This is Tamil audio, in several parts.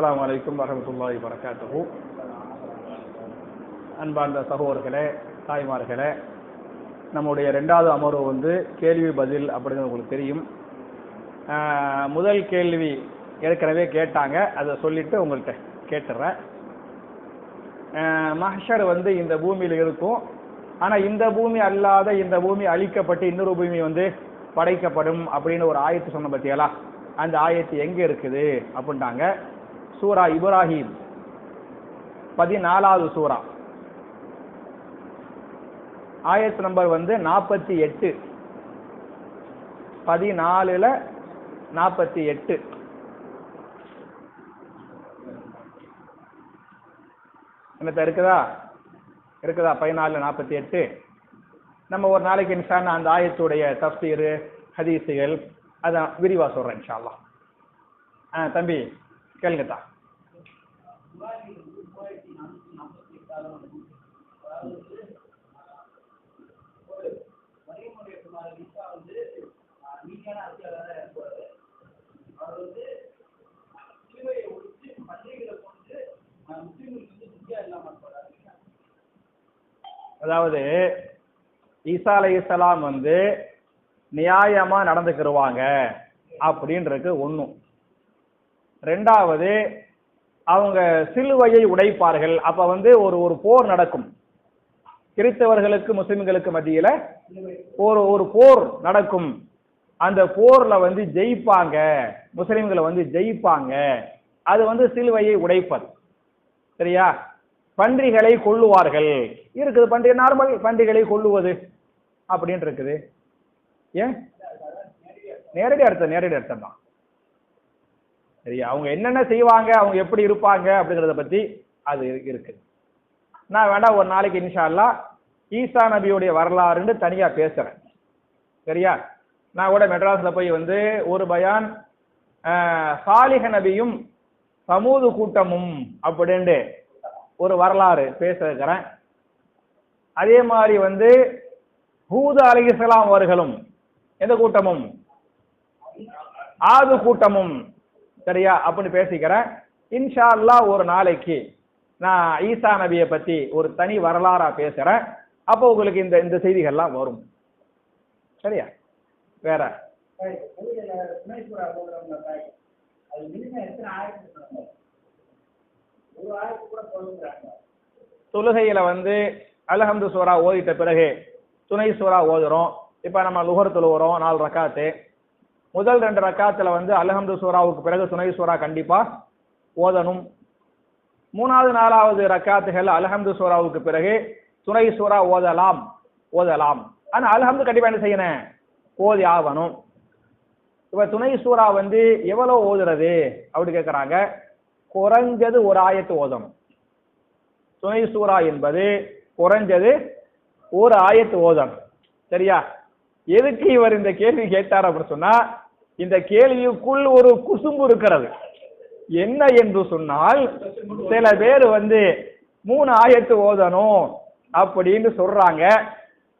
அலாம் அலைக்கும் வரமத்துல்லாஹி வரகாத்துஹு அன்பார்ந்த சகோதரர்களே தாய்மார்களே நம்முடைய ரெண்டாவது அமர்வு வந்து கேள்வி பதில் அப்படிங்கிறது உங்களுக்கு தெரியும். முதல் கேள்வி ஏற்கனவே கேட்டாங்க. அதை சொல்லிட்டு உங்கள்கிட்ட கேட்டுறேன். மஹஷர் வந்து இந்த பூமியில் இருக்கும். ஆனால் இந்த பூமி அல்லாத இந்த பூமி அழிக்கப்பட்டு இன்னொரு பூமி வந்து படைக்கப்படும் அப்படின்னு ஒரு ஆயத்து சொன்ன பத்தியலா அந்த ஆயத்து எங்கே இருக்குது? அப்படின்ட்டாங்க. சூரா இப்ராஹிம். பதினாலாவது சூரா. ஆயத் நம்பர் வந்து நாற்பத்தி எட்டு. பதினாலுல நாற்பத்தி எட்டு. என்னத்த இருக்குதா? இருக்குதா? பதினாலு நாற்பத்தி எட்டு. நம்ம ஒரு நாளைக்கு இன்ஷால்லா அந்த ஆயத்துடைய தஃப்சீர் ஹதீஸுகள் அதான் விரிவா சொல்றேன் இன்ஷா ஆ தம்பி கேளுங்கத்தா. அதாவது ஈசா அலைஹிஸ்ஸலாம் வந்து நியாயமா நடந்துக்கிருவாங்க அப்படின்றது ஒண்ணும் ரெண்டாவது அவங்க சிலுவையை உடைப்பார்கள். அப்ப வந்து ஒரு ஒரு போர் நடக்கும். கிறிஸ்தவர்களுக்கு முஸ்லிம்களுக்கு மத்தியில ஒரு ஒரு போர் நடக்கும். அந்த போர்ல வந்து ஜெயிப்பாங்க. முஸ்லிம்களை வந்து ஜெயிப்பாங்க. அது வந்து சிலுவையை உடைப்பது. சரியா? பன்றிகளை கொள்ளுவார்கள் இருக்குது பன்றி நார்மல் பன்றிகளை கொள்ளுவது அப்படின்னு இருக்குது. ஏன்? நேரடி அர்த்தம் நேரடி அர்த்தம் தான் சரியா அவங்க என்னென்ன செய்வாங்க அவங்க எப்படி இருப்பாங்க அப்படிங்கிறத பத்தி அது இருக்கு இருக்குது. நான் வேணா ஒரு நாளைக்கு இன்ஷா ஈசா நபியுடைய வரலாறுன்னு தனியா பேசுறேன். சரியா? நான் கூட மெட்ராஸ்ல போய் வந்து ஒரு பயான் சாலிக நபியும் சமூது கூட்டமும் அப்படின்ட்டு ஒரு வரலாறு பேசிருக்கிறேன். அதே மாதிரி வந்து ஹூத அலைஹிஸ்ஸலாம் அவர்களும் எந்த கூட்டமும்? ஆது கூட்டமும் சரியா? அப்படின்னு பேசிக்கிறேன். இன்ஷா அல்லாஹ் ஒரு நாளைக்கு நான் ஈசா நபியை பத்தி ஒரு தனி வரலாறா பேசுறேன். அப்போ உங்களுக்கு இந்த இந்த செய்திகள்லாம் வரும். சரியா? வேற? தொழுகையில வந்து அல்ஹம்து சூரா ஓதிட்ட பிறகு துணை சூரா ஓதுறோம். இப்ப நம்ம லுகர் தொழுகிறோம் நாலு ரக்காத்து. முதல் ரெண்டு ரக்காத்துல வந்து அல்ஹம்து சூராவுக்கு பிறகு துணை சூரா கண்டிப்பா ஓதணும். மூணாவது நாலாவது ரக்காத்துகள் அலஹம்து சூராவுக்கு பிறகு துணை சூரா ஓதலாம் ஓதலாம். ஆனா அல்ஹம்து கண்டிப்பா என்ன செய்யணும்? ஓதி ஆகணும். இப்ப துணை சூறா வந்து எவ்வளவு ஓதுறது அப்படி கேட்கிறாங்க குறைஞ்சது ஒரு ஆயத்து ஓதணும். துணை சூறா என்பது குறைஞ்சது ஒரு ஆயத்து ஓதணும். சரியா? எதுக்கு இவர் இந்த கேள்வி கேட்டார் அப்படின்னு சொன்னா இந்த கேள்விக்குள் ஒரு குசும்பு இருக்கிறது. என்ன என்று சொன்னால் சில பேர் வந்து மூணு ஆயத்து ஓதணும் அப்படின்னு சொல்றாங்க.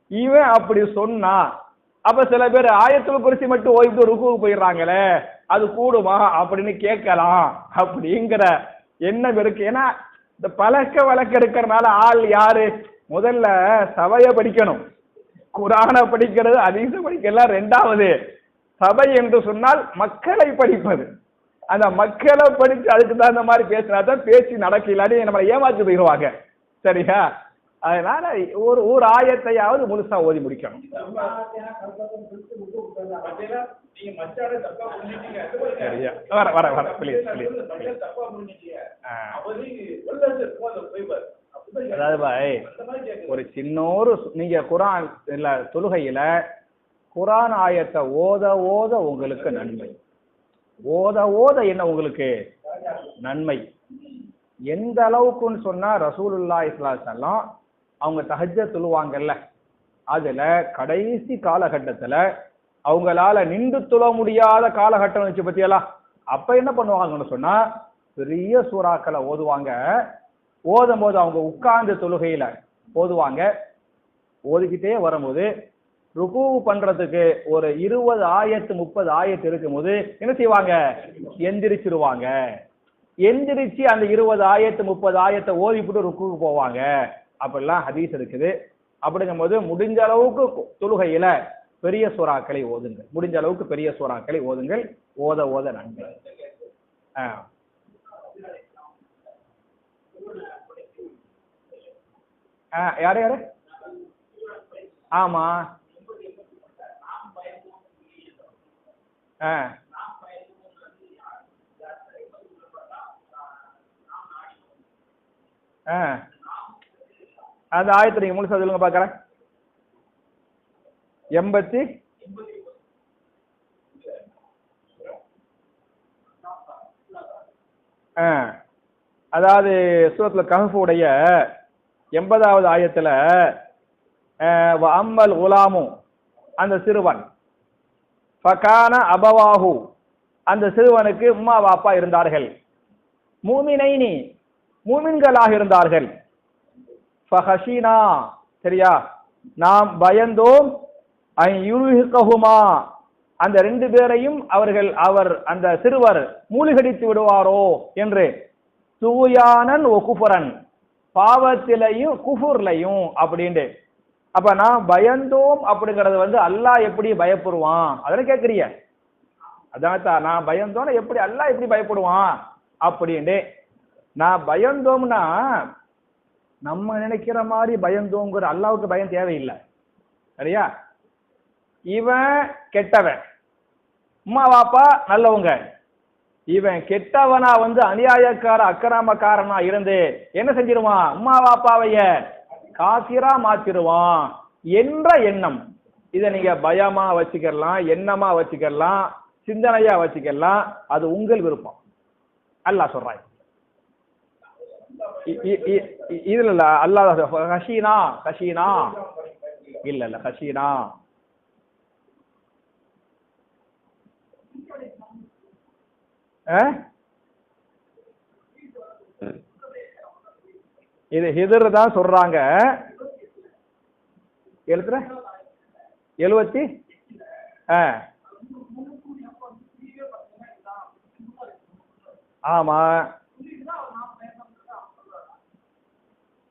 இவன் அப்படி சொன்னா அப்ப சில பேர் ஆயத்துல குறிச்சி மட்டும் ஓய்வு ருக்குவுக்கு போயிடுறாங்களே அது கூடுமா? அப்படின்னு கேட்கலாம். அப்படிங்கிற எண்ணம் இருக்கு. ஏன்னா இந்த பழக்க வழக்கம் இருக்கிறனால ஆள் யாரு? முதல்ல சபைய படிக்கணும். குரானை படிக்கிறது அதிக படிக்கலாம். ரெண்டாவது சபை என்று சொன்னால் மக்களை படிப்பது. அந்த மக்களை படித்து அதுக்கு தகுந்த மாதிரி பேசினா தான் பேச்சு நடக்க இல்லாட்டி நம்மளை ஏமாற்றி போயிடுவாங்க. சரியா? அதனால ஒரு ஒரு ஆயத்தையாவது முழுசா ஓதி முடிக்கணும். சரியா? வர வர வர ப்ளீஸ் ப்ளீஸ் அதாவது பாய் ஒரு சின்ன ஒரு நீங்க குரான் இல்ல தொழுகையில குரான் ஆயத்தை ஓத ஓத உங்களுக்கு நன்மை. ஓத ஓத என்ன உங்களுக்கு? நன்மை. எந்த அளவுக்குன்னு சொன்னா ரசூலுல்லா இஸ்லாசல்லாம் அவங்க தஹஜ்ஜ தொழுவாங்கல்ல அதுல கடைசி காலகட்டத்துல அவங்களால நின்று தொழ முடியாத காலகட்டம் வச்சு பத்தியெல்லாம் அப்ப என்ன பண்ணுவாங்கன்னு சொன்னா பெரிய சூறாக்களை ஓதுவாங்க. ஓதும் போது அவங்க உட்கார்ந்து தொழுகையில ஓதுவாங்க. ஓதிக்கிட்டே வரும்போது ருக்கு பண்றதுக்கு ஒரு இருபது ஆயத்து முப்பது ஆயத்து இருக்கும்போது என்ன செய்வாங்க? எந்திரிச்சிருவாங்க. எந்திரிச்சு அந்த இருபது ஆயத்து முப்பது ஆயத்தை ஓதிப்புட்டு ருக்குக்கு போவாங்க. அப்படிலாம் ஹதீஸ் இருக்குது. அப்படிங்கும்போது முடிஞ்ச அளவுக்கு தொழுகையில பெரிய சூறாக்களை ஓதுங்கள். முடிஞ்ச அளவுக்கு பெரிய சூறாக்களை ஓதுங்கள். ஓத ஓத நன்மை. ஆ. ஆ யார் யாரு? ஆமா. ஆ. ஆ. அந்த ஆயத்தை நீங்க முழுசா சொல்லுங்க பார்க்கறேன் எண்பத்தி ஆ. அதாவது சூரத்துல கஹஃபுடைய எண்பதாவது ஆயத்துல அம்மல் உலாமும் அந்த சிறுவன் ஃபகான அபவாஹு. அந்த சிறுவனுக்கு உம்மா வாப்பா இருந்தார்கள். மூமினைனி மூமின்களாக இருந்தார்கள். ஃபஹஷினா சரியா? நாம் பயந்தோம். அன் அந்த ரெண்டு பேரையும் அவர்கள் அவர் அந்த சிறுவர் மூழ்கடித்து விடுவாரோ என்று. தூயானன் ஒ குஃபரன். பாவத்திலையும் குஃபுர்லையும் அப்படின்ட்டு அப்ப நான் பயந்தோம் அப்படிங்கறது வந்து அல்லாஹ் எப்படி பயப்படுவான்? அதெல்லாம் கேக்குறிய அதான் தான் நான் பயந்தோன்னு எப்படி அல்லாஹ் எப்படி பயப்படுவான்? அப்படின்ட்டு. நான் பயந்தோம்னா நம்ம நினைக்கிற மாதிரி பயந்தோங்கிற அல்லாவுக்கு பயம் தேவையில்லை. சரியா? இவன் கெட்டவன். அம்மா வாப்பா நல்லவங்க. இவன் கெட்டவனா வந்து அநியாயக்கார அக்கிராமக்காரனா இருந்து என்ன செஞ்சிருவான்? அம்மா வாப்பாவைய. காசிரா மாத்திருவான் என்ற எண்ணம். இதை நீங்க பயமா வச்சுக்கலாம் எண்ணமா வச்சுக்கலாம் சிந்தனையா வச்சுக்கலாம் அது உங்கள் விருப்பம். அல்லாஹ் சொல்றாய் இதுல இல்ல அல்லாத ஹஷீனா ஹஷீனா. இல்ல இல்ல ஹஷீனா. அஹ்? இது ஹிதர் தான் சொல்றாங்க. எழுத்துற? எழுபத்தி ஆ. ஆமா.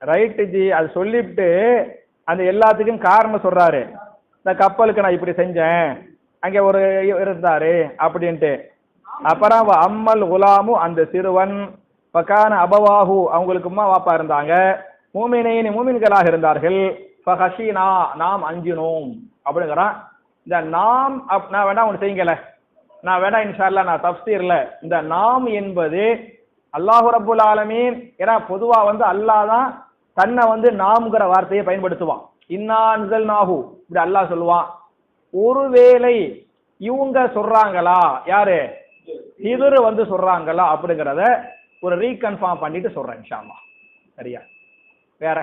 ரைட்டு ஜி அது சொல்லிவிட்டு அந்த எல்லாத்துக்கும் காரணம் சொல்றாரு. இந்த கப்பலுக்கு நான் இப்படி செஞ்சேன். அங்கே ஒரு இருந்தாரு அப்படின்ட்டு. அப்புறம் அம்மல் உலாமு அந்த சிறுவன் பக்கான அபவாஹு அவங்களுக்கு அம்மா வாப்பா இருந்தாங்க மூமினையின் மூமின்களாக இருந்தார்கள் ஃபஹஷீனா நாம் அஞ்சினோம் அப்படிங்கிறான் இந்த நாம் அப் நான் வேணா ஒன்று செய்யுங்கல நான் வேணா இன்ஷால்லா நான் தப்சீர்ல. இந்த நாம் என்பது அல்லாஹு ரப்புல் ஆலமீன். ஏன்னா பொதுவா வந்து அல்லாஹ் தான் தன்னை வந்து நாம்ங்கிற வார்த்தையை பயன்படுத்துவான். இன்னான்கள் நாகு இப்படி அல்லாஹ் சொல்லுவான். ஒருவேளை இவங்க சொல்றாங்களா? யாரு? ஹிதர் வந்து சொல்றாங்களா? அப்படிங்கிறத ஒரு ரீகன்ஃபார்ம் பண்ணிட்டு சொல்றேன் ஷாமா சரியா? வேற?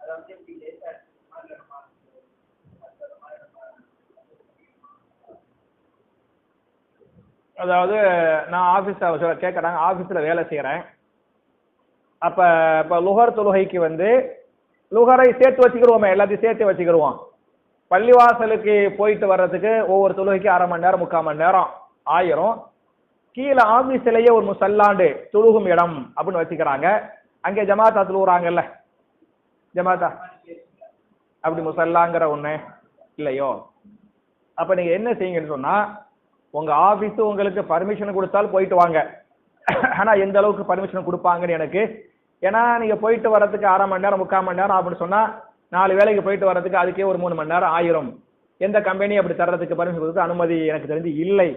அதாவது அதாவது நான் ஆஃபீஸில் கேட்குறாங்க ஆஃபீஸில் வேலை செய்கிறேன் அப்போ இப்போ லுகர் தொழுகைக்கு வந்து லுகரை சேர்த்து வச்சுக்கிடுவோமே எல்லாத்தையும் சேர்த்து வச்சுக்கிடுவோம் பள்ளிவாசலுக்கு போயிட்டு வர்றதுக்கு ஒவ்வொரு தொழுகைக்கு அரை மணி நேரம் முக்கால் மணி நேரம் ஆயிரும். கீழே ஆஃபீஸ்லேயே ஒரு முசல்லாண்டு தொழுகும் இடம் அப்படின்னு வச்சுக்கிறாங்க. அங்கே ஜமாத்தா தொழுகிறாங்கல்ல ஜமாத்தா? அப்படி முசல்லாங்கிற ஒன்று இல்லையோ? அப்போ நீங்கள் என்ன செய்யுங்கன்னு சொன்னால் உங்கள் ஆஃபீஸு உங்களுக்கு பர்மிஷன் கொடுத்தாலும் போயிட்டு வாங்க. ஆனால் எந்த அளவுக்கு பர்மிஷன் கொடுப்பாங்கன்னு எனக்கு ஏன்னா நீங்கள் போயிட்டு வர்றதுக்கு அரை மணி நேரம் முக்கால் மணி நேரம் அப்படின்னு சொன்னால் நாலு வேலைக்கு போயிட்டு வர்றதுக்கு அதுக்கே ஒரு மூணு மணி நேரம் ஆயிரும். எந்த கம்பெனி அப்படி தர்றதுக்கு பர்மிஷன் கொடுத்து அனுமதி எனக்கு தெரிஞ்சு இல்லை.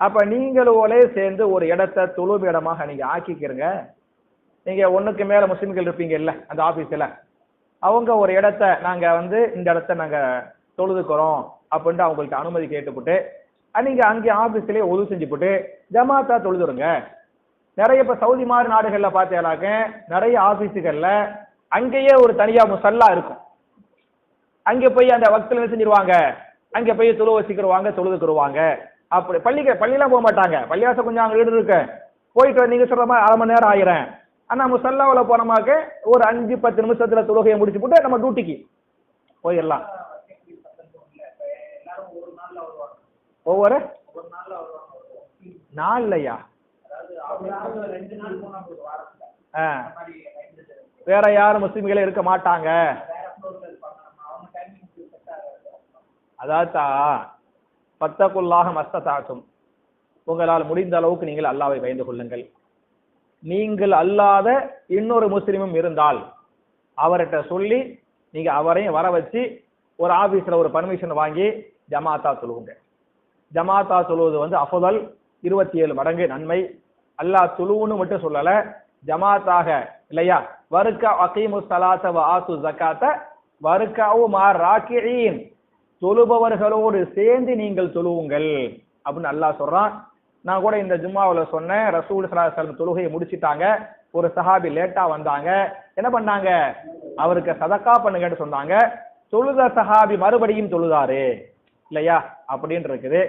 அப்போ நீங்களோலே சேர்ந்து ஒரு இடத்த தொழும் இடமாக நீங்கள் ஆக்கிக்கிறங்க. நீங்கள் ஒன்றுக்கு மேலே முஸ்லீம்கள் இருப்பீங்க இல்லை அந்த ஆஃபீஸில் அவங்க ஒரு இடத்த நாங்கள் வந்து இந்த இடத்த நாங்கள் தொழுதுக்கிறோம் அப்படின்ட்டு அவங்கள்ட்ட அனுமதி கேட்டுப்புட்டு நீங்க அங்கே ஆஃபீஸ்லேயே ஒது போட்டு ஜமாத்தா தொழுதுருங்க. நிறைய இப்போ சவுதி மாதிரி நாடுகள்ல பார்த்தேனாக்க நிறைய ஆபீஸுகள்ல அங்கேயே ஒரு தனியா முசல்லா இருக்கும். அங்கே போய் அந்த வக்தில் செஞ்சிருவாங்க? அங்க போய் தொழு வச்சுக்கிருவாங்க தொழுதுக்குருவாங்க. அப்படி பள்ளிக்கு பள்ளியெல்லாம் போக மாட்டாங்க. பள்ளியாசம் கொஞ்சம் அங்க வீடு இருக்கு. போயிட்டு நீங்க சொல்ற மாதிரி அரை மணி நேரம் ஆயிரம். ஆனா முசல்லாவில் போனோமாக்க ஒரு அஞ்சு பத்து நிமிஷத்துல தொழுகையை முடிச்சு போட்டு நம்ம டியூட்டிக்கு போயிடலாம். ஒவ்வொரு நாள்லையா? வேற யாரும் முஸ்லிம்களே இருக்க மாட்டாங்க? அதாத்தா பத்தக்குள்ளாக மஸ்ததாக்கும் உங்களால் முடிந்த அளவுக்கு நீங்கள் அல்லாவை பயந்து கொள்ளுங்கள். நீங்கள் அல்லாத இன்னொரு முஸ்லிமும் இருந்தால் அவர்கிட்ட சொல்லி நீங்க அவரையும் வர வச்சு ஒரு ஆபீஸ்ல ஒரு பர்மிஷன் வாங்கி ஜமாத்தா சொல்லுங்க. ஜமாத்தா சொல்லுவது வந்து அஃபுதல் இருபத்தி ஏழு மடங்கு நன்மை. அல்லாஹ் துளுவுன்னு மட்டும் சொல்லல ஜமாத்தாக இல்லையா? வருக்க அகீமு சலாத்த ஆசு ஜக்காத்த வருக்காவு மா ராக்கியின். தொழுபவர்களோடு சேர்ந்து நீங்கள் தொழுவுங்கள் அப்படின்னு அல்லாஹ் சொல்றான். நான் கூட இந்த ஜும்மாவில் சொன்னேன் ரசூல் சலாஹ் தொழுகையை முடிச்சிட்டாங்க. ஒரு சஹாபி லேட்டா வந்தாங்க. என்ன பண்ணாங்க? அவருக்கு சதக்கா பண்ணுங்கன்னு சொன்னாங்க. தொழுத சஹாபி மறுபடியும் தொழுதாரு. இல்லையா? அப்படின்னு இருக்குது.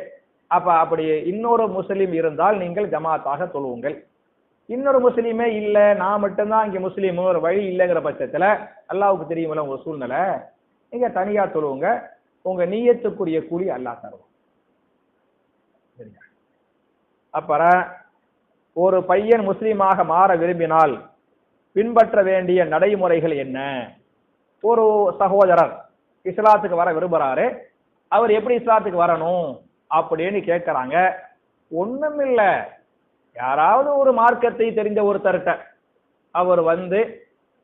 அப்ப அப்படி இன்னொரு முஸ்லீம் இருந்தால் நீங்கள் ஜமாத்தாக தொழுவுங்கள். இன்னொரு முஸ்லீமே இல்ல நான் மட்டும்தான் இங்க முஸ்லீம் ஒரு வழி இல்லைங்கிற பட்சத்துல அல்லாவுக்கு தெரியுமில்ல உங்க சூழ்நிலை? நீங்க தனியா தொழுவுங்க. உங்க நீயத்துக்குரிய கூலி அல்லாஹ் தருவோம் சரியா? அப்புறம் ஒரு பையன் முஸ்லீமாக மாற விரும்பினால் பின்பற்ற வேண்டிய நடைமுறைகள் என்ன? ஒரு சகோதரர் இஸ்லாத்துக்கு வர விரும்புறாரு. அவர் எப்படி இஸ்லாத்துக்கு வரணும் அப்படின்னு கேட்குறாங்க ஒன்றுமில்லை யாராவது ஒரு மார்க்கத்தை தெரிந்த ஒருத்தர்கிட்ட அவர் வந்து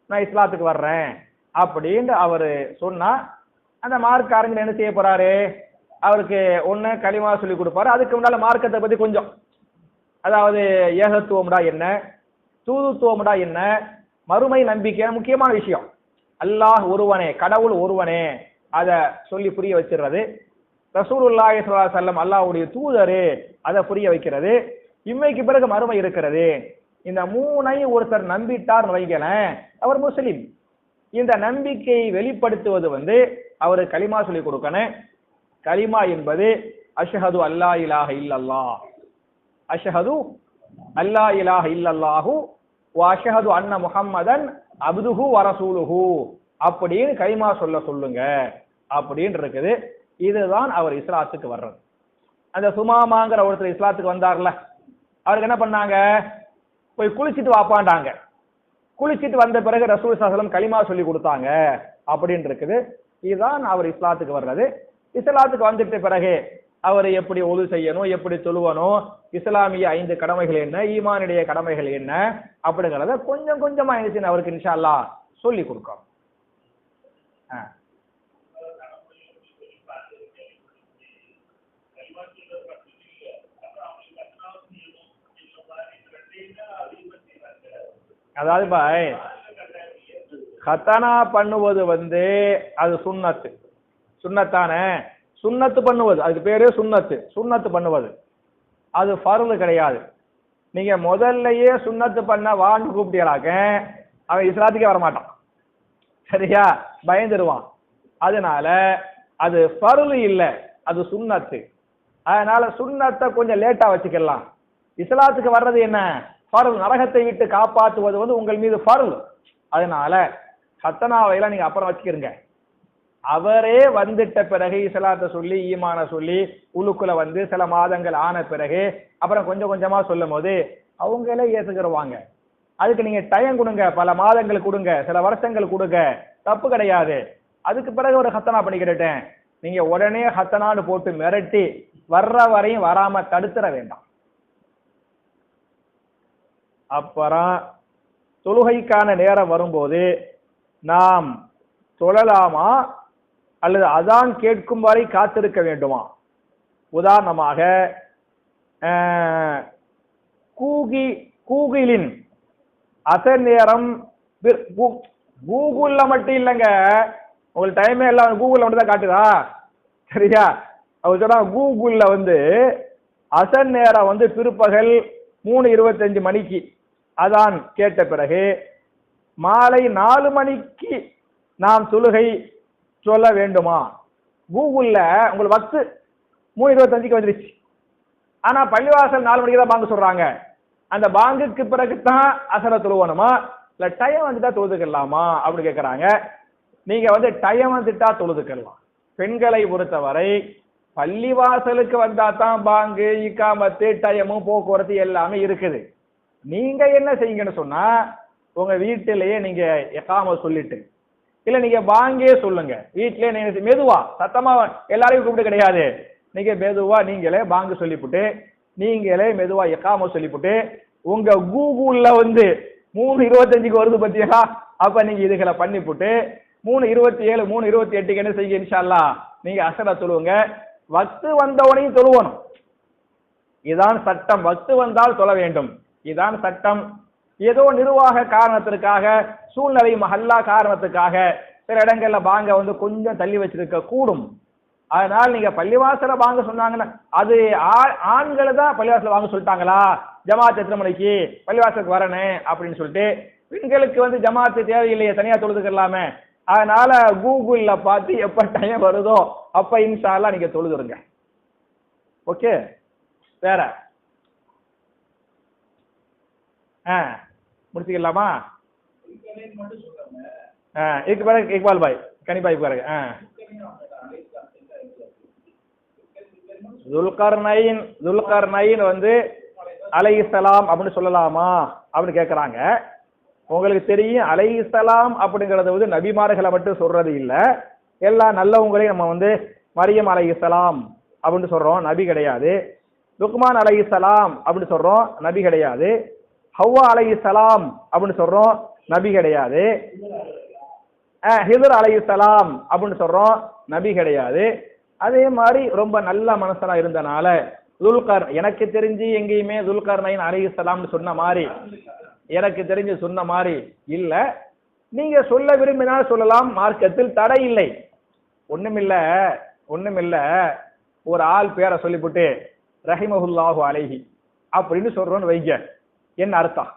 நான் இஸ்லாத்துக்கு வர்றேன் அப்படின்னு அவர் சொன்னா அந்த மார்க் அறிஞர் என்ன செய்ய போறாரு? அவருக்கு ஒன்று களிமா சொல்லி கொடுப்பாரு. அதுக்கு முன்னால் மார்க்கத்தை பற்றி கொஞ்சம் அதாவது ஏகத்துவம்டா என்ன தூதுத்துவம்டா என்ன மறுமை நம்பிக்கை முக்கியமான விஷயம். அல்லாஹ் ஒருவனே கடவுள் ஒருவனே அதை சொல்லி புரிய வச்சிடுறது. ரசூலுல்லாஹி சொல்லா செல்லம் வஸல்லம் அல்லாஹ்வுடைய தூதரு அதை புரிய வைக்கிறது. இம்மைக்கு பிறகு மறுமை இருக்கிறது. இந்த மூணையும் ஒருத்தர் நம்பிட்டார் வைங்களேன் அவர் முஸ்லீம். இந்த நம்பிக்கையை வெளிப்படுத்துவது வந்து அவர் களிமா சொல்லி கொடுக்கணும். கலிமா என்பது அஷ்ஹது அல்லா இலாஹ இல்லல்லா அஷ்ஹது அல்லா இலாஹ இல்லல்லாஹு அஷஹது அண்ண அன்ன முஹம்மதன் அப்துஹு வரசூலுஹு அப்படின்னு கைமா சொல்ல சொல்லுங்க அப்படின்னு இருக்குது. இதுதான் அவர் இஸ்லாத்துக்கு வர்றது. அந்த சுமாமாங்கிற ஒருத்தர் இஸ்லாத்துக்கு வந்தார்ல அவருக்கு என்ன பண்ணாங்க? போய் குளிச்சிட்டு வாப்பாண்டாங்க குளிச்சிட்டு வந்த பிறகு ரசூல் சாசலம் களிமா சொல்லி கொடுத்தாங்க அப்படின்னு இருக்குது. இதுதான் அவர் இஸ்லாத்துக்கு வர்றது. இஸ்லாத்துக்கு வந்துட்ட பிறகு அவர் எப்படி ஒது செய்யணும் எப்படி சொல்லுவனும் இஸ்லாமிய ஐந்து கடமைகள் என்ன ஈமானுடைய கடமைகள் என்ன அப்படிங்கிறத கொஞ்சம் கொஞ்சமா இருந்துச்சு அவருக்கு இன்ஷால்லா சொல்லி கொடுக்கணும். ஆ. அதாவது பாய் கத்தனா பண்ணுவது வந்து அது சுண்ணத்து. சுண்ணத்தானே? சுண்ணத்து பண்ணுவது. அதுக்கு பேரே சுண்ணத்து. சுண்ணத்து பண்ணுவது. அது ஃபர்லு கிடையாது. நீங்க முதல்லயே சுண்ணத்து பண்ண வான்னு கூப்பிட்டீங்களாக்க அவன் இஸ்லாத்துக்கே வரமாட்டான். சரியா? பயந்துருவான். அதனால அது பருள் இல்லை அது சுண்ணத்து. அதனால சுண்ணத்தை கொஞ்சம் லேட்டா வச்சுக்கலாம். இஸ்லாத்துக்கு வர்றது என்ன? பருள் நரகத்தை விட்டு காப்பாற்றுவது வந்து உங்கள் மீது பருள். அதனால சத்தனாவையெல்லாம் நீங்க அப்புறம் வச்சுக்கிறீங்க அவரே வந்துட்ட பிறகு இஸ்லாத்தை சொல்லி ஈமான சொல்லி உழுக்குல வந்து சில மாதங்கள் ஆன பிறகு அப்புறம் கொஞ்சம் கொஞ்சமா சொல்லும் போது அவங்களே ஏத்துக்கிறவாங்க அதுக்கு நீங்க டைம் கொடுங்க. பல மாதங்கள் கொடுங்க. சில வருஷங்கள் கொடுங்க. தப்பு கிடையாது. அதுக்கு பிறகு ஒரு ஹத்தனா பண்ணிக்கிட்டேன் நீங்க உடனே ஹத்தனான்னு போட்டு மிரட்டி வர்ற வரையும் வராம தடுத்துற வேண்டாம். அப்புறம் தொழுகைக்கான நேரம் வரும்போது நாம் தொழலாமா? அல்லது அதான் கேட்கும் வரை காத்திருக்க வேண்டுமா? உதாரணமாக கூகி கூகிளின் அசர் நேரம் கூகுளில் கூகுள்ல மட்டும் இல்லைங்க. உங்களுக்கு டைமே எல்லாம் கூகுள்ல மட்டும் தான் காட்டுதா? சரியா? அவர் சொன்னா கூகுள்ல வந்து அசர் நேரம் வந்து பிற்பகல் மூணு இருபத்தஞ்சு மணிக்கு. அதான் கேட்ட பிறகு மாலை நாலு மணிக்கு நாம் தொழுகை சொல்ல வேண்டுமா? கூகுளில் உங்களுக்கு வக்து மூணு இருபத்தஞ்சுக்கு வந்துருச்சு. ஆனால் பள்ளிவாசல் நாலு மணிக்கு தான் வாங்க சொல்கிறாங்க அந்த பாங்குக்கு பிறகு தான் அசர தொழுவணுமா இல்ல டைம் வந்துட்டா தொழுதுக்கலாமா? அப்படின்னு கேக்குறாங்க. நீங்க வந்து டைம் வந்துட்டா தொழுதுக்கலாம். பெண்களை பொறுத்தவரை பள்ளிவாசலுக்கு வந்தா தான் பாங்கு இக்காமத்து டயமும் போக்குவரத்து எல்லாமே இருக்குது. நீங்க என்ன செய்யுங்கன்னு சொன்னா உங்க வீட்டிலேயே நீங்க எக்காம சொல்லிட்டு இல்ல நீங்க பாங்கே சொல்லுங்க. வீட்டிலே நீங்க மெதுவா சத்தமா எல்லாரையும் கூப்பிட்டு கிடையாது. நீங்க மெதுவா நீங்களே பாங்கு சொல்லிப்புட்டு நீங்களே மெதுவா எக்காம சொல்லிப்புட்டு உங்க கூகுள்ல வந்து மூணு இருபத்தஞ்சுக்கு வருது பத்தியா அப்ப நீங்க இதுகளை பண்ணிப்புட்டு மூணு இருபத்தி ஏழு மூணு இருபத்தி எட்டுக்கு என்ன செய்ய இன்ஷால்லா நீங்க அசடா சொல்லுவங்க வக்து வந்தவனையும் தொழுவணும். இதான் சட்டம். வக்து வந்தால் தொழ வேண்டும். இதான் சட்டம். ஏதோ நிர்வாக காரணத்திற்காக சூழ்நிலை மஹல்லா காரணத்துக்காக சில இடங்கள்ல பாங்க வந்து கொஞ்சம் தள்ளி வச்சிருக்க கூடும் அதனால நீங்க பள்ளிவாசல வாங்க சொன்னாங்கன்னா அது ஆ- ஆண்களை தான் பள்ளிவாசல வாங்க சொல்லிட்டாங்களா? ஜமாத் எத்தனை மணிக்கு? பள்ளிவாசலுக்கு வரணும் அப்படின்னு சொல்லிட்டு பெண்களுக்கு வந்து ஜமாத்து தேவையில்லையே தனியா தொழுதுக்கலாமே. அதனால கூகுள்ல பார்த்து எப்ப டைம் வருதோ அப்ப இன்ஷா நீங்க தொழுதுருங்க. ஓகே வேற? ஆ முடிச்சுக்கலாமா? ஆ இதுக்கு பிறகு இக்பால் பாய் கனிபாய் பிறகு ஆ. துல்கர்னைன் துல்கர்னைன் வந்து அலைஹிஸ்ஸலாம் அப்படின்னு சொல்லலாமா? அப்படின்னு கேட்குறாங்க உங்களுக்கு தெரியும் அலைஹிஸ்ஸலாம் அப்படிங்கிறது வந்து நபிமார்களை மட்டும் சொல்றது இல்லை. எல்லா நல்லவங்களையும் நம்ம வந்து மரியம் அலைஹிஸ்ஸலாம் அப்படின்னு சொல்றோம். நபி கிடையாது. லுக்மான் அலைஹிஸ்ஸலாம் அப்படின்னு சொல்றோம். நபி கிடையாது. ஹவ்வா அலைஹிஸ்ஸலாம் அப்படின்னு சொல்றோம். நபி கிடையாது. அஹ், ஹிதர் அலைஹிஸ்ஸலாம் அப்படின்னு சொல்றோம். நபி கிடையாது. அதே மாதிரி ரொம்ப நல்ல மனசனா இருந்தனால துல்கார் எனக்கு தெரிஞ்சு எங்கேயுமே துல்கார் நைன் அலைஹிஸ்ஸலாம்னு சொன்ன மாதிரி எனக்கு தெரிஞ்சு சொன்ன மாதிரி இல்ல. நீங்க சொல்ல விரும்பினால் சொல்லலாம் மார்க்கத்தில் தடை இல்லை. ஒண்ணுமில்ல ஒண்ணுமில்ல. ஒரு ஆள் பேரை சொல்லிவிட்டு ரஹிமஹுல்லாஹு அலைஹி அப்படின்னு சொல்றோன்னு வைங்க. என்ன அர்த்தம்?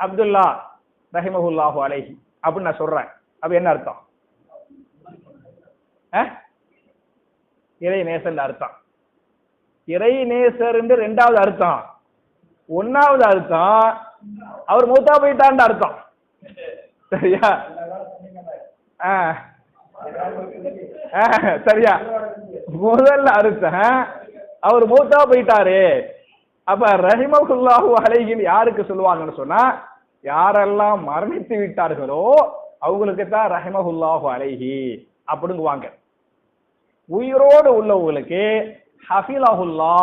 அப்துல்லா ரஹிமஹுல்லாஹு அலைஹி. அப்படின்னு நான் சொல்றேன். அப்ப என்ன அர்த்தம்? இறை நேசன் அர்த்தம். இறை நேசர் ரெண்டாவது அர்த்தம். ஒன்னாவது அர்த்தம் அவர் மூத்தா போயிட்டான்னு அர்த்தம். சரியா? சரியா? முதல்ல அர்த்தம் அவர் மூத்தா போயிட்டாரு. அப்ப ரஹிமகுல்லாஹு அலைகின் யாருக்கு சொல்லுவாங்கன்னு சொன்னா யாரெல்லாம் மரணித்து விட்டார்களோ அவங்களுக்கு தான் ரஹிமகுல்லாஹு அலைஹி அப்படிங்குவாங்க. உயிரோடு உள்ளவங்களுக்கு ஹஃபிலஹுல்லா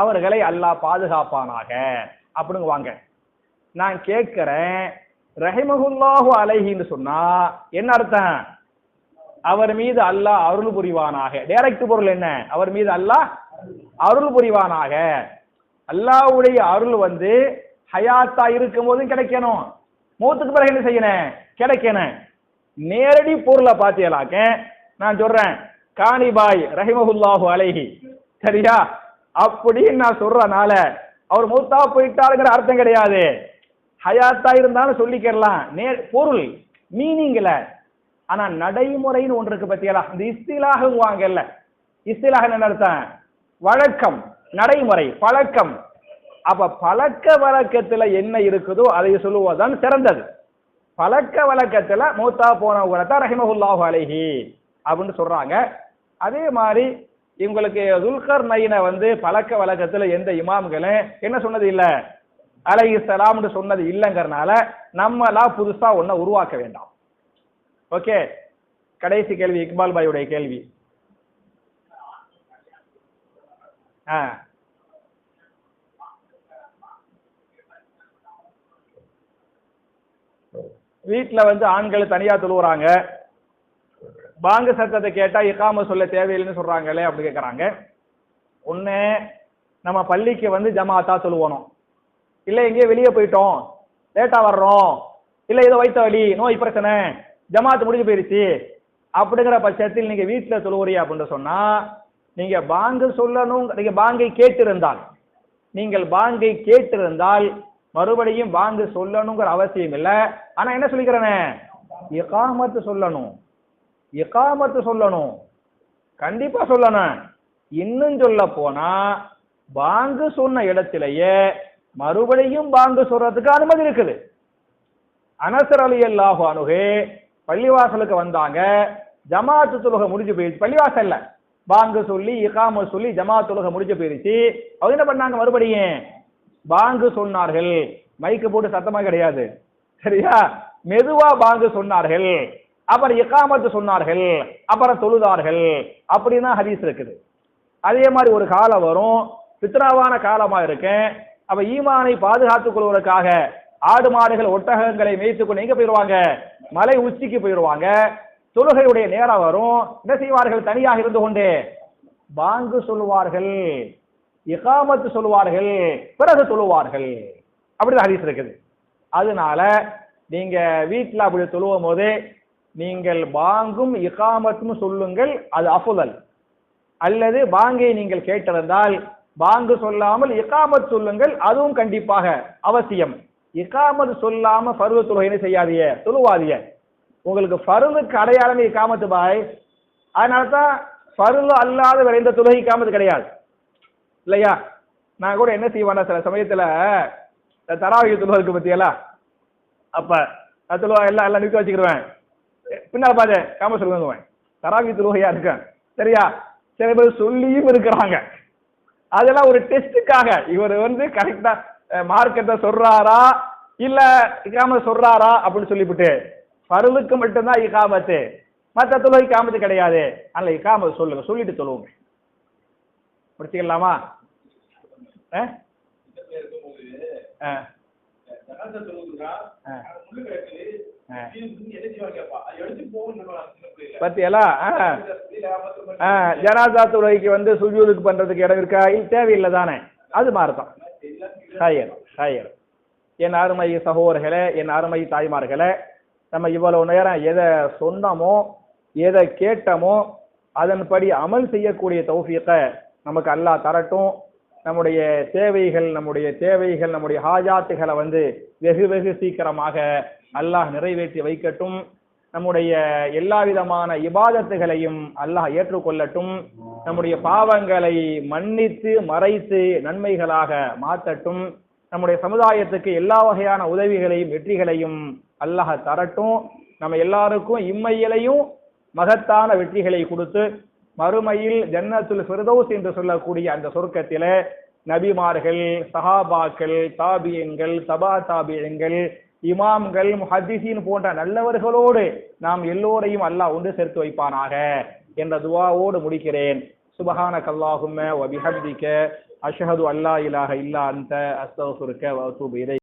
அவர்களை அல்லாஹ் பாதுகாப்பானாக அப்படிங்குவாங்க. நான் கேட்கிறேன் ரஹிமகுல்லாஹு அலைஹின்னு சொன்னா என்ன அர்த்தம்? அவர் மீது அல்லாஹ் அருள் புரிவானாக. டைரக்ட் பொருள் என்ன? அவர் மீது அல்லாஹ் அருள் புரிவானாக. அல்லாஹ்வுடைய அருள் வந்து ஹயாத்தா இருக்கும் போதும் கிடைக்கணும். மூத்துக்கு பிறகு என்ன செய்யணும்? கிடைக்கணும். நேரடி பொருளை பாத்தியலாக்க நான் சொல்றேன் காணிபாய் ரஹிமஹுல்லாஹு அலைஹி. சரியா? அப்படின்னு நான் சொல்றனால அவர் மூத்தா போயிட்டாருங்கிற அர்த்தம் கிடையாது. ஹயாத்தா இருந்தாலும் சொல்லிக்கிறலாம். நேர் பொருள் மீனிங்ல ஆனா நடைமுறைன்னு ஒன்று இருக்கு பத்தியலா. இந்த இஸ்திலாகுவாங்கல்ல இஸ்திலாக என்ன அர்த்தம்? வழக்கம் நடைமுறை பழக்கம். அப்ப பழக்க வழக்கத்துல என்ன இருக்குதோ அதை சொல்லுவதுதான் சிறந்தது. பழக்க வழக்கத்துல மூத்தா போனவங்களை தான் ரஹிமஹுல்லாஹு அலைஹி அப்படின்னு சொல்றாங்க. அதே மாதிரி இவங்களுக்கு துல்கர் நயினை வந்து பழக்க வழக்கத்துல எந்த இமாம்களும் என்ன சொன்னது இல்ல? அலை சலாம்னு சொன்னது இல்லைங்கிறனால நம்மளா புதுசா ஒன்ன உருவாக்க வேண்டாம். ஓகே? கடைசி கேள்வி இக்பால் பாயுடைய கேள்வி. ஆ. வீட்டில் வந்து ஆண்களை தனியாக தொழுவுறாங்க. பாங்க சத்தத்தை கேட்டால் இக்காம சொல்ல தேவையில்லைன்னு சொல்கிறாங்களே அப்படி கேட்குறாங்க ஒன்று நம்ம பள்ளிக்கு வந்து ஜமாத்தா சொல்லுவோணும். இல்லை எங்கேயோ வெளியே போயிட்டோம். லேட்டாக வர்றோம். இல்லை ஏதோ வைத்த வலி நோய் பிரச்சனை ஜமாத்து முடிஞ்சு போயிருச்சு. அப்படிங்கிற பட்சத்தில் நீங்கள் வீட்டில் தொழுவுறியா அப்படின்னு சொன்னால் நீங்கள் பாங்கு சொல்லணும் நீங்கள் பாங்கை கேட்டிருந்தால் நீங்கள் பாங்கை கேட்டிருந்தால் மறுபடியும் வாங்கு சொல்லணுங்கிற அவசியம் இல்ல. ஆனா என்ன சொல்லிக்கிறேனே? இகாமத்து சொல்லணும். இகாமத்து சொல்லணும். கண்டிப்பா சொல்லணும். இன்னும் சொல்ல போனா பாங்கு சொன்ன இடத்திலேயே மறுபடியும் பாங்கு சொல்றதுக்கு அனுமதி இருக்குது. அனசர் அலி அல்லாஹு அணுகே பள்ளிவாசலுக்கு வந்தாங்க. ஜமாத்து தொழுகை முடிஞ்சு போயிடுச்சு. பள்ளிவாசல்ல பாங்கு சொல்லி இகாம சொல்லி ஜமாத் தொழுகை முடிஞ்சு போயிருச்சு அவங்க என்ன பண்ணாங்க மறுபடியும்? பாங்கு சொன்னார்கள். மைக்கு போட்டு சத்தமா கிடையாது. சரியா? மெதுவா பாங்கு சொன்னார்கள். அப்புறம் எக்காமத்து சொன்னார்கள். அப்புறம் தொழுதார்கள். அப்படின்னா ஹதீஸ் இருக்குது. அதே மாதிரி ஒரு காலம் வரும். பித்ராவான காலமா இருக்கேன். அப்ப ஈமானை பாதுகாத்துக் கொள்வதற்காக ஆடு மாடுகள் ஒட்டகங்களை மேய்த்து கொண்டு எங்க போயிடுவாங்க? மலை உச்சிக்கு போயிடுவாங்க. தொழுகையுடைய நேரம் வரும். என்ன செய்வார்கள்? தனியாக இருந்து கொண்டு பாங்கு சொல்லுவார்கள். இகாமத்து சொல்லுவார்கள் பிறகு தொழுவார்கள் அப்படிதான் ஹதீஸ் இருக்குது. அதனால நீங்க வீட்டில் அப்படி தொழுவும் போது நீங்கள் பாங்கும் இகாமத்தும் சொல்லுங்கள் அது அஃபுதல் அல்லது பாங்கை நீங்கள் கேட்டிருந்தால் பாங்கு சொல்லாமல் இகாமத் சொல்லுங்கள் அதுவும் கண்டிப்பாக அவசியம். இகாமத் சொல்லாம பருவ தொழுகைன்னு செய்யாதிய தொழுவாதிய உங்களுக்கு பருவுக்கு அடையாளமே இக்காமத்து பாய். அதனால தான் பருவ அல்லாத விரைந்த தொழுகை இக்காமத்து கிடையாது. இல்லையா? நான் கூட என்ன செய்வேன்னா சில சமயத்துல இந்த தராவி இருக்கு பத்தியலா? அப்ப நான் தொழுவா எல்லாம் எல்லாம் நிற்க வச்சுக்கிடுவேன் பின்னால பாரு காம சொல்லுவேன். தராவி தொழுகையா இருக்கேன் சரியா? சில பேர் சொல்லியும் இருக்கிறாங்க. அதெல்லாம் ஒரு டெஸ்ட்டுக்காக. இவர் வந்து கரெக்டா மார்க்கெட்டை சொல்றாரா? இல்ல இக்காம சொல்றாரா? அப்படின்னு சொல்லிவிட்டு பருளுக்கு மட்டும்தான் இக்காமத்து மற்ற தொழுகை காமத்து கிடையாது. அதனால இக்காம சொல்லுங்க சொல்லிட்டு சொல்லுவோங்க முடிச்சுக்கலாமா ஆ? ஆ. ஆ. ஆ. ஆ ஆ, ஜனாதா தொழுகைக்கு வந்து சுஜூதுக்கு பண்றதுக்கு இடம் இருக்கா தேவையில்லை தானே அது மாறுதான் ஹையர் ஹயர் என் அருமை சகோதரர்களே என் அருமை தாய்மார்களே நம்ம இவ்வளவு நேரம் எதை சொன்னமோ எதை கேட்டமோ அதன்படி அமல் செய்யக்கூடிய தௌஃபீத்தை நமக்கு அல்லாஹ் தரட்டும். நம்முடைய தேவைகள் நம்முடைய தேவைகள் நம்முடைய ஹாஜாத்துகளை வந்து வெகு வெகு சீக்கிரமாக அல்லாஹ் நிறைவேற்றி வைக்கட்டும். நம்முடைய எல்லா விதமான இபாதத்துகளையும் அல்லாஹ் ஏற்றுக்கொள்ளட்டும். நம்முடைய பாவங்களை மன்னித்து மறைத்து நன்மைகளாக மாற்றட்டும். நம்முடைய சமுதாயத்துக்கு எல்லா வகையான உதவிகளையும் வெற்றிகளையும் அல்லாஹ் தரட்டும். நம்ம எல்லாருக்கும் இம்மையிலையும் மகத்தான வெற்றிகளை கொடுத்து மறுமையில் ஜன்னத்துல் ஃபிர்தௌஸ் என்று சொல்லக்கூடிய அந்த சொர்க்கத்தில நபிமார்கள் சஹாபாக்கள் தாபியன்கள் தபா தாபியன்கள் இமாம்கள் ஹதிசின் போன்ற நல்லவர்களோடு நாம் எல்லோரையும் அல்லாஹ் ஒன்று சேர்த்து வைப்பானாக என்ற துவாவோடு முடிக்கிறேன். சுபஹான அல்லாஹும்ம வ அஷஹது அல்லா இலாஹ இல்லா அந்த அஸ்தக்ஃபிருக்க வ அத்தூபு